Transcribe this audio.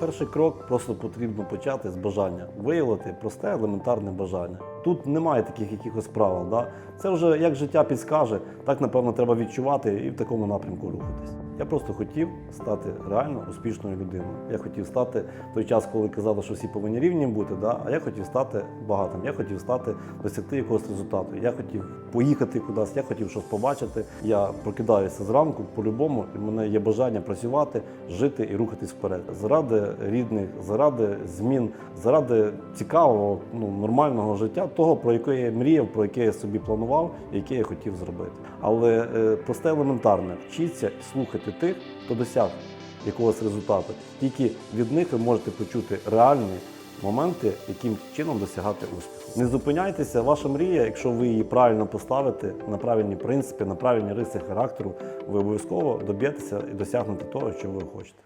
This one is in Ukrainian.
Перший крок просто потрібно почати з бажання, виявити просте елементарне бажання. Тут немає таких якихось правил. Да? Це вже як життя підскаже, так напевно треба відчувати і в такому напрямку рухатись. Я просто хотів стати реально успішною людиною. Я хотів стати в той час, коли казали, що всі повинні рівні бути, да? а я хотів стати багатим. Я хотів стати досягти якогось результату. Я хотів поїхати кудись, я хотів щось побачити. Я прокидаюся зранку по-любому, і в мене є бажання працювати, жити і рухатись вперед. Заради рідних, заради змін, заради цікавого, ну нормального життя, того, про яке я мріяв, про яке я собі планував, яке я хотів зробити. Але е, просте елементарне, вчіться слухати тих, хто досяг якогось результату. Тільки від них ви можете почути реальні моменти, яким чином досягати успіху. Не зупиняйтеся, ваша мрія, якщо ви її правильно поставите на правильні принципи, на правильні риси характеру, ви обов'язково доб'єтеся і досягнете того, що ви хочете.